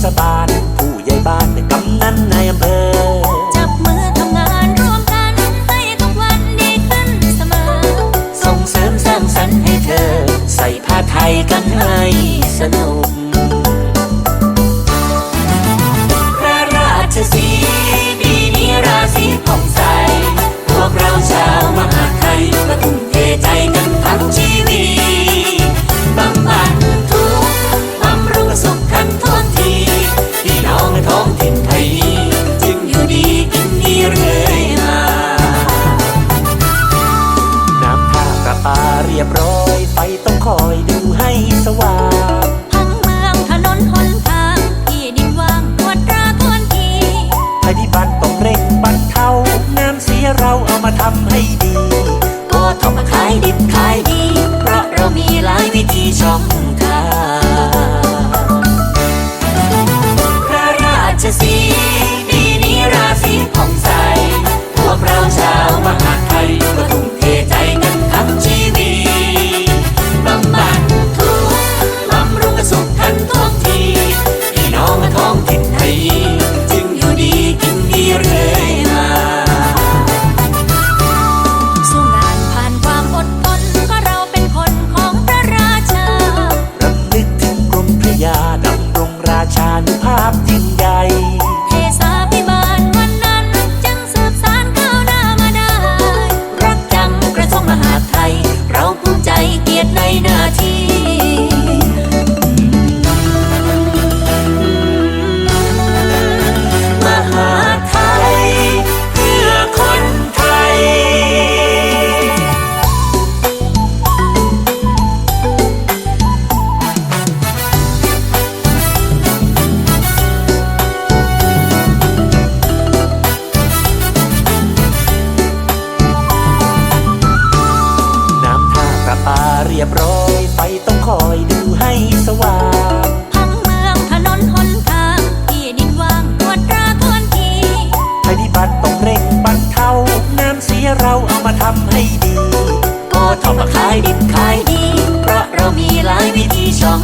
Tay นภาพยิ่งใหญ่ ว่างพังเมืองถนนหนทางที่ดินว่างปวดตราทวนทีภัยพิบัติต้องเร่งบรรเทาน้ำเสียเราเอามาทำให้ดีก็ทำมาขายดิบขายดี เพราะเรามีหลายวิธีช่อง